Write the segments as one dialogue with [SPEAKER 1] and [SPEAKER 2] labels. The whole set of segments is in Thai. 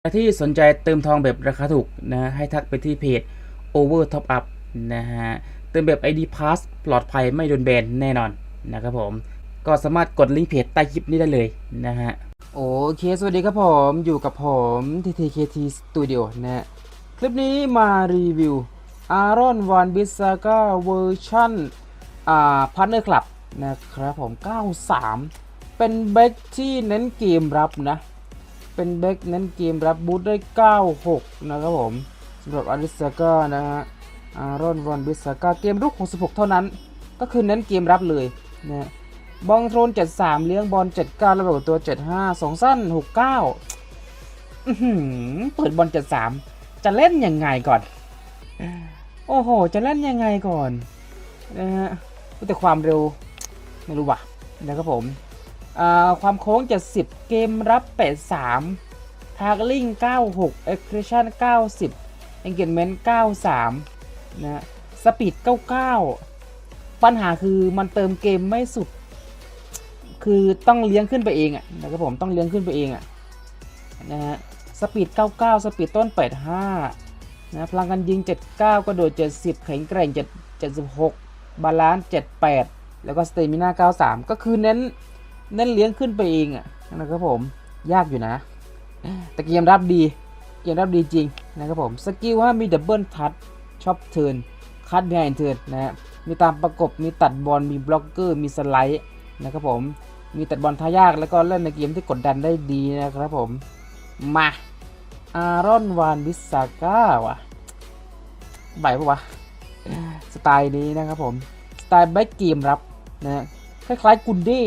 [SPEAKER 1] ใครที่สนใจเติมทองแบบราคาถูกนะให้ทักไปที่เพจ Over Top Up นะฮะเติมแบบ ID Pass ปลอดภัยไม่โดนแบนแน่นอนนะครับผม ก็สามารถกดลิงก์เพจใต้คลิปนี้ได้เลยนะฮะโอเค สวัสดีครับผมอยู่กับผม TTKT Studio นะฮะคลิปนี้มารีวิว Aaron Van b i s a g a เวอร์ชันอ่า Partner Club นะครับผม 93 เป็นเบคที่เน้นเกมรับนะ เป็นเบคเน้นเกมรับบูทได้ 96 นะครับผมสำหรับอาริสกานะฮะอารอนวอนบิสกาเกมรุก 66 เท่านั้น ก็คือเน้นเกมรับเลยนะบองโทรน 73 เลี้ยงบอล 79 ระเบิดตัว 75 2 สั้น 69อื้อหือเปิดบอล 73 จะเล่นยังไงก่อน โอ้โห จะเล่นยังไงก่อนนะฮะแต่ความเร็ว ไม่รู้ว่ะนะครับผม ความโค้ง 70 เกมรับ 83ทาร์กลิง96เอ็กซ์ครชัน90 Engagement 93 นะสปีด 99 ปัญหาคือมันเติมเกมไม่สุด คือต้องเลี้ยงขึ้นไปเองอะนะครับผมต้องเลี้ยงขึ้นไปเองอะนะฮะสปีด 99 สปีดต้น 85 นะพลังกันยิง 79 กระโดด 70 แข็งแกร่ง 7 76 บาลานซ์ 78 แล้วก็สเตมิน่า 93 ก็คือเน้น เน้นเลี้ยงขึ้นไปเองอะนะครับผมยากอยู่นะ แต่เกมรับดี เกมรับดีจริงนะครับผมสกิลว่ามีดับเบิลทัชช็อปเทิร์นคัดแบนเทิร์นนะฮะมีตามประกบมีตัดบอลมีบล็อกเกอร์มีสไลด์นะครับผมมีตัดบอลท่ายากแล้วก็เล่นในเกมที่กดดันได้ดีนะครับผมมาอารอนวานวิสาก้าวะใบปะวะสไตล์นี้นะครับผม สไตล์แบ็กเกมรับนะฮะคล้ายๆกุนเด้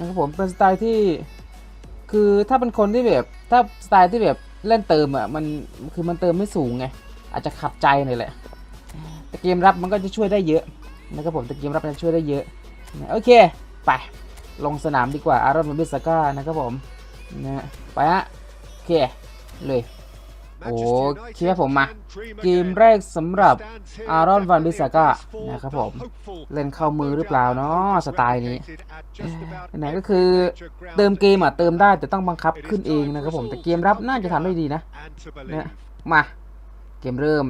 [SPEAKER 1] นะครับผมเป็นสไตล์ที่คือถ้าเป็นคนที่แบบถ้าสไตล์ที่แบบเล่นเติมอะมันคือมันเติมไม่สูงไงอาจจะขัดใจหน่อยแหละแต่เกมรับมันก็จะช่วยได้เยอะนะครับผมแต่เกมรับมันจะช่วยได้เยอะนะโอเคไปลงสนามดีกว่าอารอนมาบิสก้านะครับผมนะไปฮะโอเคเลย โอเคครับผมมาเกมแรกสำหรับอารอนวันบิสก้านะครับผม เล่นเข้ามือหรือเปล่าเนาะสไตล์นี้ไหนก็คือเติมเกมอะเติมได้แต่ต้องบังคับขึ้นเองนะครับผมแต่เกมรับน่าจะทำได้ดีนะเนี่ยมาเกมเริ่ม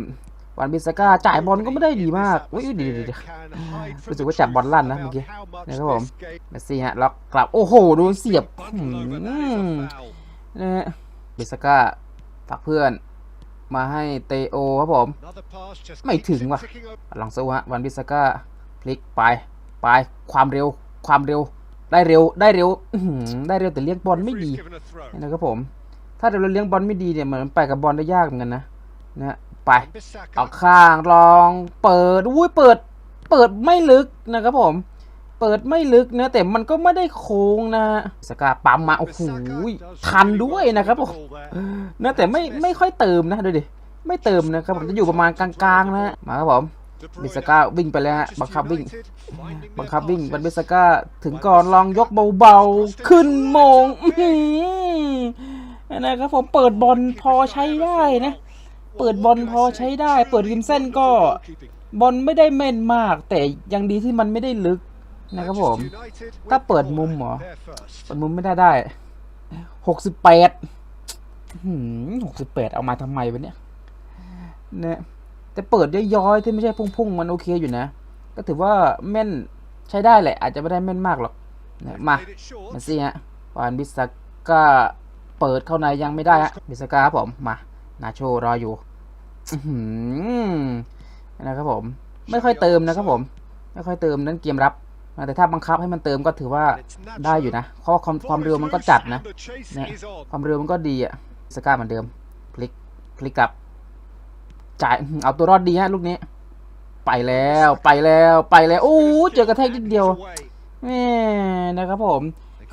[SPEAKER 1] วันบิสก้าจ่ายบอลก็ไม่ได้ดีมากอุ้ยเดียวเดี๋ยวรู้สึกว่าจับบอลลั่นนะเมื่อกี้นะครับผมเมสซี่ฮะล็อกกลับโอ้โหโดนเสียบอืมนะฮะบิสก้า ฝากเพื่อน มาให้เตโอครับผม ไม่ถึงว่ะหลังสู้ฮะวันบิสก้าพลิกไป ไป ความเร็ว ความเร็ว ได้เร็ว ได้เร็วได้เร็วแต่เลี้ยงบอลไม่ดีนะครับผม ถ้าเราเลี้ยงบอลไม่ดีเนี่ยเหมือนไปกับบอลได้ยากเหมือนกันนะ นะฮะไปเอาข้างลอง เปิด อุ้ย เปิด เปิดไม่ลึกนะครับผม เปิดไม่ลึกนะแต่มันก็ไม่ได้โค้งนะสกาปั๊มมาโอ้โหทันด้วยนะครับผมนะแต่ไม่ไม่ค่อยเติมนะดูดิไม่เติมนะครับผมจะอยู่ประมาณกลางๆนะฮะมาครับผมเบสก้าวิ่งไปแล้วฮะบังคับวิ่ง บังคับวิ่งบันเบสก้าถึงก่อนลองยกเบาๆ ขึ้นมงนะครับผมเปิดบอลพอใช้ได้นะ เปิดบอลพอใช้ได้ เปิดริมเส้นก็ บอลไม่ได้แม่นมาก แต่ยังดีที่มันไม่ได้ลึก นะครับผม ถ้าเปิดมุมเหรอ เปิดมุมไม่ได้ได้หกสิบแปดหกสิบแปดเอามาทำไมวะเนี่ยเนี่ยแต่เปิดย้อยๆที่ไม่ใช่พุ่งๆ มันโอเคอยู่นะ ก็ถือว่าแม่นใช้ได้แหละ อาจจะไม่ได้แม่นมากหรอกเนี่ยมา มาสิฮะวานบิสก้าเปิดเข้าในยังไม่ได้ฮะบิสก้าครับผม มา นาโชรออยู่อื้อหือนะครับผม ไม่ค่อยเติมนะครับผม ไม่ค่อยเติมนั้นเกมรับ แต่ถ้าบังคับให้มันเติมก็ถือว่าได้อยู่นะข้อความความเร็วมันก็จัดนะเนี่ยความเร็วมันก็ดีอะสก้าเหมือนเดิมพลิกพลิกกลับ จ่ายเอาตัวรอดดีฮะลูกนี้ ไปแล้วไปแล้วไปแล้วโอ้เจอกระแทกนิดเดียวแหม่นะครับผม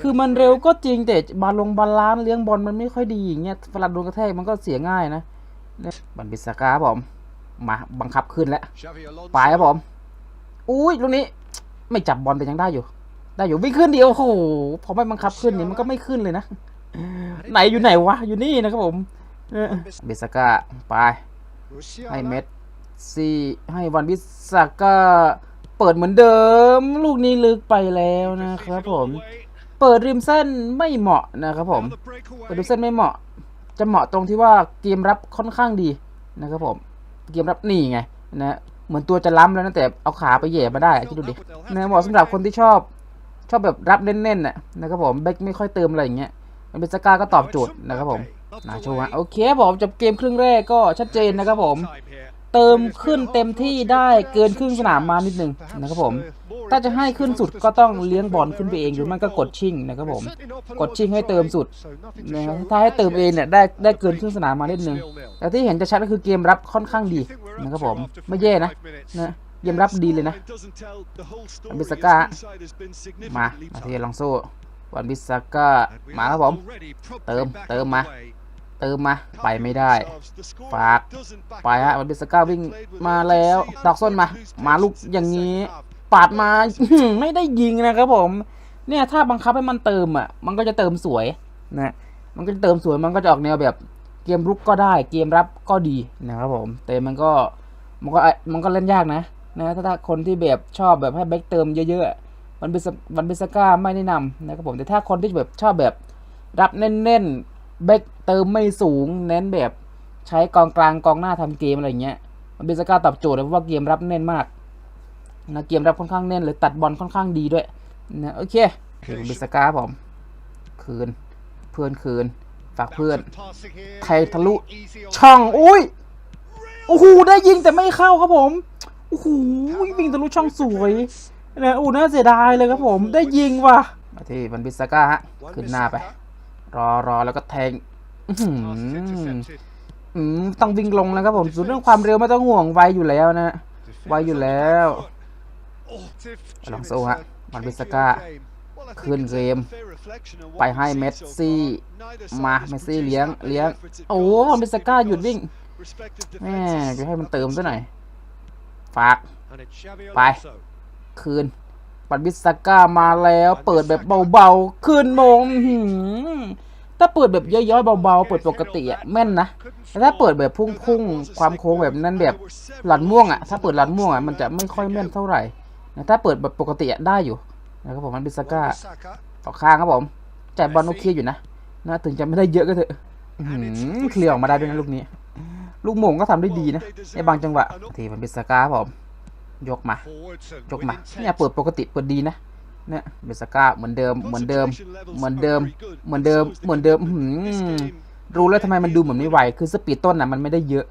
[SPEAKER 1] คือมันเร็วก็จริงแต่บาลงบาลานเลี้ยงบอลมันไม่ค่อยดีอย่างเงี้ยเวลาโดนกระแทกมันก็เสียง่ายนะบันบิสกาครับผมมาบังคับขึ้นแล้วไปครับผมอุ้ยลูกนี้ ไม่จับบอลแต่ยังได้อยู่ ได้อยู่วิ่งขึ้นเดียวโอ้โหพอไม่บังคับขึ้นเนี่ยมันก็ไม่ขึ้นเลยนะไหนอยู่ไหนวะอยู่นี่นะครับผมเออบิสกาไปให้เม็ดซีให้วันวิสาก้าเปิดเหมือนเดิม ลูกนี้ลึกไปแล้วนะครับผม เปิดริมเส้นไม่เหมาะนะครับผมเปิดริมเส้นไม่เหมาะ จะเหมาะตรงที่ว่าเกมรับค่อนข้างดีนะครับผม เกมรับนี่ไงนะ เหมือนตัวจะล้ำแล้วนะแต่เอาขาไปเหย่มาได้อะคิดดูดินะเหมาะสำหรับคนที่ชอบ ชอบแบบรับเน้นๆน่ะนะครับผมแบ็คไม่ค่อยเติมอะไรอย่างเงี้ยมันเป็นสกาก็ตอบโจทย์นะครับผมนาโชว์ฮะโอเคผมจบเกมครึ่งแรกก็ชัดเจนนะครับผม เติมขึ้นเต็มที่ได้เกินครึ่งสนามมานิดนึงนะครับผม ถ้าจะให้ขึ้นสุดก็ต้องเลี้ยงบอลขึ้นไปเองหรือไม่ก็กดชิ่งนะครับผม กดชิ่งให้เติมสุดนะถ้าให้เติมเองเนี่ยได้ได้เกินครึ่งสนามมานิดนึงแต่ที่เห็นจะชัดก็คือเกมรับค่อนข้างดีนะครับผมไม่แย่นะนะเกมรับดีเลยนะ
[SPEAKER 2] บิสก้า
[SPEAKER 1] มา
[SPEAKER 2] มา
[SPEAKER 1] ที่
[SPEAKER 2] ที่
[SPEAKER 1] ลอ
[SPEAKER 2] งง
[SPEAKER 1] โซ่
[SPEAKER 2] โซ่
[SPEAKER 1] วันบิสก้ามาครับผ
[SPEAKER 2] ม
[SPEAKER 1] เติมเติม
[SPEAKER 2] มา
[SPEAKER 1] เติมมา ไป
[SPEAKER 2] ไม่ได้
[SPEAKER 1] ฝา
[SPEAKER 2] ก
[SPEAKER 1] ไปฮะวั
[SPEAKER 2] น
[SPEAKER 1] บิสก้าวิ่งมาแล้
[SPEAKER 2] ว
[SPEAKER 1] ดอ
[SPEAKER 2] ก
[SPEAKER 1] ส้นมา
[SPEAKER 2] มา
[SPEAKER 1] ลูกอ
[SPEAKER 2] ย่างนี้
[SPEAKER 1] ปาดมา ไม่ได้ยิงนะครับผม เนี่ยถ้าบังคับให้มันเติมอะ มันก็จะเติมสวยนะมันก็จะเติมสวยมันก็จะออกแนวแบบเกมรุกก็ได้ เกมรับก็ดีนะครับผม แต่มันก็มันก็มันก็เล่นยากนะนะถ้าถ้าคนที่แบบชอบแบบให้แบ็กเติมเยอะๆมันเป็นมันเป็นสก้าไม่แนะนำนะครับผมแต่ถ้าคนที่แบบชอบแบบรับเน้นๆแบ็กเติมไม่สูง เน้นแบบใช้กองกลางกองหน้าทำเกมอะไรเงี้ยมันเป็นสก้าตอบโจทย์เลยเพราะว่าเกมรับเน้นมาก นะเกมรับค่อนข้างแน่นเลยตัดบอลค่อนข้างดีด้วยนะโอเคถึงบิสกาครับผม คืน เพื่อนคืน ฝากเพื่อน
[SPEAKER 2] ไทยทะลุ
[SPEAKER 1] ช่
[SPEAKER 2] ช่
[SPEAKER 1] อ
[SPEAKER 2] องง
[SPEAKER 1] อุ้ยโอ้โหได้ยิงแต่ไม่เข้าครับผมโอ้โหวิ่งทะลุช่องสวยนะอู้น่าเสียดายเลยครับผมได้ยิงว่ะมาที่บันบิสกาฮะขึ้นหน้าไป รอรอแล้วก็แทงอื้อหืออืมต้องวิ่งลงแล้วครับผมส่วนเรื่องความเร็วไม่ต้องห่วงไวอยู่แล้วนะไวอยู่แล้ว
[SPEAKER 2] ลองโซ่ฮะ มันบิสก้าขึ้นเกม
[SPEAKER 1] ไปให้เมสซี่ มาเมสซี่เลี้ยง เลี้ยง โอ้บันบิสกาหยุดวิ่งแม่จะให้มันเติมซะหน่อย ฝาก
[SPEAKER 2] ไป
[SPEAKER 1] คืน ปัดบิสก้ามาแล้ว เปิดแบบเบาๆขึ้นมงอื้อหืถ้าเปิดแบบย่อยๆเบาๆ เปิดปกติอะแม่นนะแต่ถ้าเปิดแบบพุ่งๆ ความโค้งแบบนั้นแบบหลันม่วงอะถ้าเปิดหลันม่วงอะมันจะไม่ค่อยแม่นเท่าไหร่ ถ้าเปิดแบบปกติอะได้อยู่นะครับผมมันบิสก้าต่อข้างครับผมจ่ายบอลโอเคอยู่นะนะถึงจะไม่ได้เยอะก็เถอะอื้อหือเคลียร์ออกมาได้ด้วยนะลูกนี้ ลูกโมงก็ทำได้ดีนะในบางจังหวะทีมันบิสก้าครับผม ยกมาย
[SPEAKER 2] ย
[SPEAKER 1] ก
[SPEAKER 2] ก
[SPEAKER 1] มา
[SPEAKER 2] มา
[SPEAKER 1] เนี่
[SPEAKER 2] เนี่ยย
[SPEAKER 1] เปิ
[SPEAKER 2] เปิ
[SPEAKER 1] ด
[SPEAKER 2] ด
[SPEAKER 1] ปกติเปิดดีนะเนี่ยเบสก้าเหมือนเดิมเหมือนเดิม เหมือนเดิม เหมือนเดิม เหมือนเดิมอื้อหือรู้แล้วทำไมมันดูเหมือนไม่ไหว คือสปีดต้นน่ะมันไม่ได้เยอะ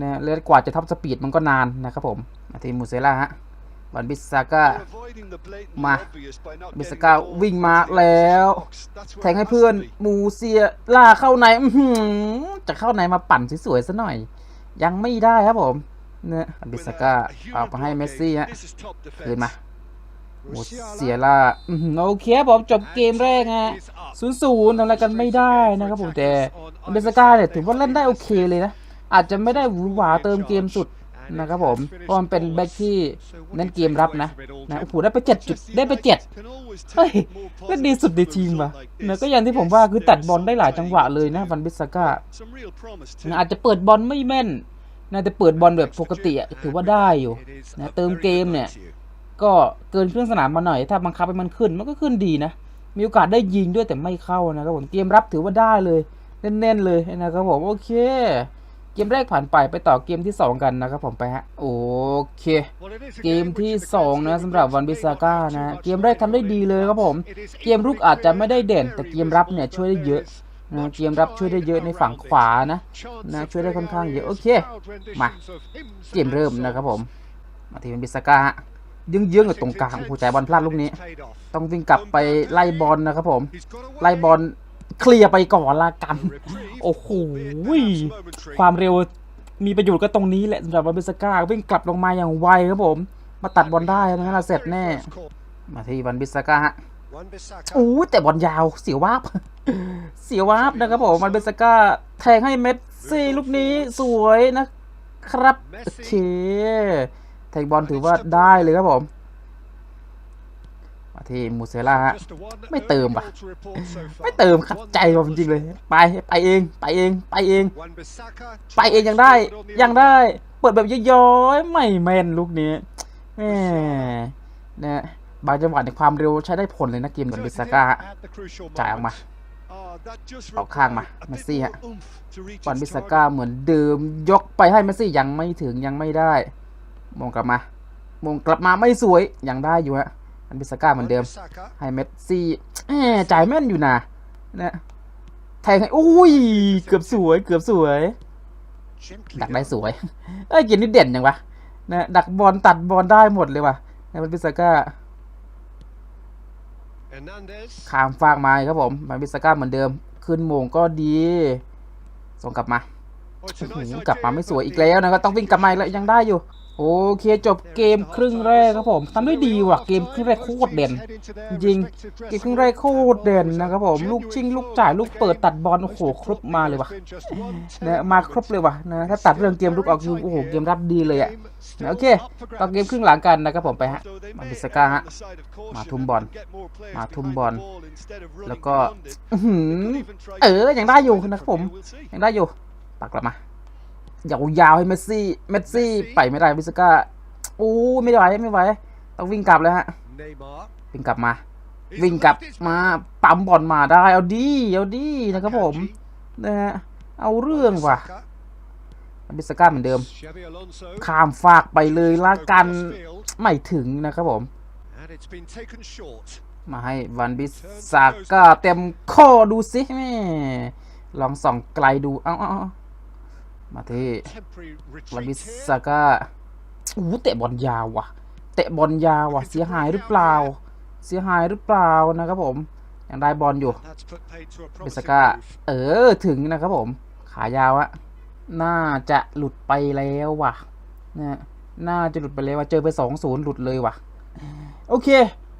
[SPEAKER 1] นะแล้วกว่าจะทับสปีดมันก็นานนะครับผมมาทีมูเซล่าฮะ วันบิสก้า
[SPEAKER 2] มา
[SPEAKER 1] บิ
[SPEAKER 2] บิ
[SPEAKER 1] ส
[SPEAKER 2] ส
[SPEAKER 1] ก้า
[SPEAKER 2] ก้า
[SPEAKER 1] วิ่
[SPEAKER 2] วิ่
[SPEAKER 1] ง
[SPEAKER 2] ง
[SPEAKER 1] มา
[SPEAKER 2] มา
[SPEAKER 1] แล้
[SPEAKER 2] แล้วว
[SPEAKER 1] แท
[SPEAKER 2] แท
[SPEAKER 1] ง
[SPEAKER 2] ง
[SPEAKER 1] ให้
[SPEAKER 2] ให้
[SPEAKER 1] เพื่
[SPEAKER 2] เพื่
[SPEAKER 1] อ
[SPEAKER 2] อนน
[SPEAKER 1] มูเซียล่าเข้าในอื้อหือจะเข้าในมาปั่นสวยๆซะหน่อย ยังไม่ได้ครับผมเนี่ยบิ
[SPEAKER 2] บิ
[SPEAKER 1] ส
[SPEAKER 2] ส
[SPEAKER 1] ก้า
[SPEAKER 2] ก้า
[SPEAKER 1] เอา
[SPEAKER 2] เอา
[SPEAKER 1] มา
[SPEAKER 2] มา
[SPEAKER 1] ให้
[SPEAKER 2] ให้
[SPEAKER 1] เม
[SPEAKER 2] เม
[SPEAKER 1] ส
[SPEAKER 2] ส
[SPEAKER 1] ซี่
[SPEAKER 2] ซี่
[SPEAKER 1] ฮะ
[SPEAKER 2] ฮะ
[SPEAKER 1] คื
[SPEAKER 2] คื
[SPEAKER 1] น
[SPEAKER 2] น
[SPEAKER 1] มา
[SPEAKER 2] มา
[SPEAKER 1] มูเซียล่าอื้อหือโอเคผมจบเกมแรกฮะศูนย์ศูนย์ทำอะไรกันไม่ได้นะครับผมแต่เบสก้าเนี่ยถือว่าเล่นได้โอเคเลยนะ อาจจะไม่ได้หวือหวาเติมเกมสุด นะครับผมเพราะมันเป็นแบ็คที่เน้นเกมรับนะนะโอ้โหได้ไปเจ็ดจุดได้ไปเจ็ดเฮ้ยเล่นดีสุดในทีมว่ะนะก็อย่างที่ผมว่าคือตัดบอลได้หลายจังหวะเลยนะวันบิสก้านะอาจจะเปิดบอลไม่แม่นนะแต่เปิดบอลแบบปกติอะถือว่าได้อยู่นะเติมเกมเนี่ย ก็เกินครึ่งสนามมาหน่อย ถ้าบังคับให้มันขึ้นมันก็ขึ้นดีนะมีโอกาสได้ยิงด้วยแต่ไม่เข้านะครับผมเกมรับถือว่าได้เลยแน่นๆเลยนะครับผมโอเค เกมแรกผ่านไปไปต่อเกมที่ 2 กันนะครับผมไปฮะโอเค
[SPEAKER 2] เกมที่ 2 นะสำหรับวันบิสาก้านะ
[SPEAKER 1] เกมแรกทำได้ดีเลยครับผม เกมรุกอาจจะไม่ได้เด่น แต่เกมรับเนี่ยช่วยได้เยอะนะเกมรับช่วยได้เยอะในฝั่งขวานะนะช่วยได้ค่อนข้างเยอะโอเคมาเกมเริ่มนะครับผมมาทีเป็นบิสก้าฮะยึงเยื้องๆกับตรงกลางโอ้โหใจบอลพลาดลูกนี้ ต้องวิ่งกลับไปไล่บอลนะครับผม ไล่บอล เคลียร์ไปก่อนละกัน โอ้โหความเร็วมีประโยชน์ก็ตรงนี้แหละสำหรับวันเบสก้าวิ่งกลับลงมาอย่างไวครับผม มาตัดบอลได้นะฮะเราเสร็จแน่ มาที่วันบิสก้าฮะโอ้ยแต่บอลยาวเสียววาบเสียววาบนะครับผมวันเบสก้าแทงให้เมสซี่ลูกนี้สวยนะครับโอเคแทงบอลถือว่าได้เลยครับผม มาที่มูเซล่าฮะ
[SPEAKER 2] ไม่เติมป่ะ
[SPEAKER 1] ไม่เติมขัดใจผมจริงๆเลย ไปไปเองไปเองไปเอง
[SPEAKER 2] ไปเองยังได้
[SPEAKER 1] ยั
[SPEAKER 2] ยังง
[SPEAKER 1] ได้
[SPEAKER 2] ได้
[SPEAKER 1] เปิดแบบย้อยๆไม่แม่นลูกนี้แหมนะบางจังหวะในความเร็วใช้ได้ผลเลยนะเกมเหมือนบิสก้าจ่า
[SPEAKER 2] จ่ายย
[SPEAKER 1] อ
[SPEAKER 2] อ
[SPEAKER 1] อ
[SPEAKER 2] อกก
[SPEAKER 1] มา
[SPEAKER 2] มาออกข้างมาเมสซี่ฮะ
[SPEAKER 1] บอลบิสก้าเหมือนเดิมยกไปให้เมสซี่ยังไม่ถึงยังไม่ได้มงกลับมามงกลับมาไม่สวยยังได้อยู่ฮะ อันบิสก้าเหมือนเดิมให้เมสซี่แหมจ่ายแม่นอยู่นะนะแทงให้อุ้ย เกือบสวยเกือบสวย ดักได้สวย เอ้ยเกมนี้เด่นยังวะนะดักบอลตัดบอลได้หมดเลยว่ะในมันบิสก้าข้ามฟากมาครับผมมันบิสก้าเหมือนเดิม ขึ้นโมงก็ดี ส่งกลับมา
[SPEAKER 2] โอ้
[SPEAKER 1] อื้อ
[SPEAKER 2] โห
[SPEAKER 1] หือก
[SPEAKER 2] ก
[SPEAKER 1] ลั
[SPEAKER 2] ลั
[SPEAKER 1] บบมา
[SPEAKER 2] มา
[SPEAKER 1] ไม่
[SPEAKER 2] ไม่
[SPEAKER 1] ส
[SPEAKER 2] ส
[SPEAKER 1] ว
[SPEAKER 2] วยย
[SPEAKER 1] อี
[SPEAKER 2] อี
[SPEAKER 1] ก
[SPEAKER 2] ก
[SPEAKER 1] แล้
[SPEAKER 2] แล้วว
[SPEAKER 1] นะ
[SPEAKER 2] นะ
[SPEAKER 1] ก็
[SPEAKER 2] ก็
[SPEAKER 1] ต้
[SPEAKER 2] ต้
[SPEAKER 1] อ
[SPEAKER 2] องง
[SPEAKER 1] วิ่
[SPEAKER 2] วิ่
[SPEAKER 1] ง
[SPEAKER 2] ง
[SPEAKER 1] กลับมาอีกแล้วยังได้อยู่ โอเคจบเกมครึ่งแรกครับผมทำได้ดีว่ะเกมครึ่งแรกโคตรเด่นจริงเกมครึ่งแรกโคตรเด่นนะครับผมลูกชิงลูกจ่ายลูกเปิดตัดบอลโอ้โหครบมาเลยว่ะนะมาครบเลยว่ะนะถ้าตัดเรื่องเกมลุกออกคือโอ้โหเกมรับดีเลยอะนะโอเคต่อเกมครึ่งหลังกันนะครับผมไปฮะมาบิสก้าฮะมาทุ่มบอลมาทุ่มบอลแล้วก็เออยังได้อยู่นะครับผมยังได้อยู่ปักกลับมา ยาวๆให้เมสซี่เมสซี่ไปไม่ได้บิสก้าโอ้ไม่ไหวไม่ไหวต้องวิ่งกลับแล้วฮะวิ่งกลับมา วิ่งกลับมาปั๊มบอลมาได้เอาดีเอาดีนะครับผมนะฮะเอาเรื่องว่ะบิสก้าเหมือนเดิม ข้ามฟากไปเลยละกันไม่ถึงนะครับผม มาให้วันบิสาก้าเต็มข้อดูสิแม่ลองส่องไกลดู เอ้าเอาเอา มาที่วันบิสาก้าอู้เตะบอลยาวว่ะ เตะบอลยาวว่ะ เสียหายหรือเปล่า เสียหายหรือเปล่านะครับผม ยังได้บอลอยู่บิสก้าเออ ถึงนะครับผม ขายาวอะน่าจะหลุดไปแล้วว่ะนะน่าจะหลุดไปแล้วว่ะ เจอไปสองศูนย์หลุดเลยว่ะ โอเค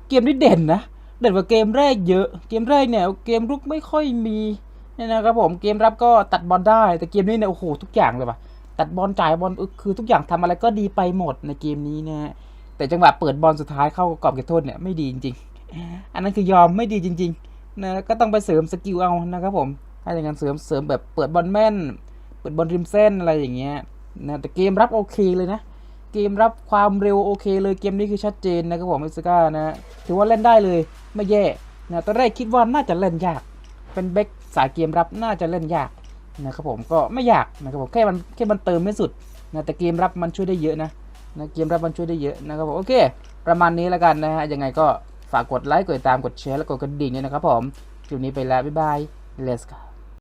[SPEAKER 1] เกมนี้เด่นนะ เด่นกว่าเกมแรกเยอะ เกมแรกเนี่ย เกมรุกไม่ค่อยมีเนี่ยนะครับผมเกมรับก็ตัดบอลได้แต่เกมนี้เนี่ยโอ้โหทุกอย่างเลยว่ะตัดบอลจ่ายบอลคือทุกอย่างทำอะไรก็ดีไปหมดในเกมนี้นะฮะแต่จังหวะเปิดบอลสุดท้ายเข้ากรอบเขตโทษเนี่ยไม่ดีจริง ๆ อันนั้นคือยอมไม่ดีจริงๆนะก็ต้องไปเสริมสกิลเอานะครับผมถ้าอย่างนั้นเสริมเสริมแบบเปิดบอลแม่น เปิดบอลริมเส้นอะไรอย่างเงี้ยนะแต่เกมรับโอเคเลยนะ เกมรับความเร็วโอเคเลยเกมนี้คือชัดเจนนะครับผมมิสก้านะถือว่าเล่นได้เลยไม่แย่นะตอนแรกคิดว่าน่าจะเล่นยากเป็นแบ็ก สายเกมรับน่าจะเล่นยากนะครับผมก็ไม่ยากนะครับผมแค่มันแค่มันเติมไม่สุดนะแต่เกมรับมันช่วยได้เยอะนะนะเกมรับมันช่วยได้เยอะนะครับผมโอเค ประมาณนี้แล้วกันนะฮะยังไงก็ฝากกดไลค์กดติดตามกดแชร์และกดกระดิ่งด้วยนะครับผมคลิปนี้ไปแล้วบ๊ายบาย let's go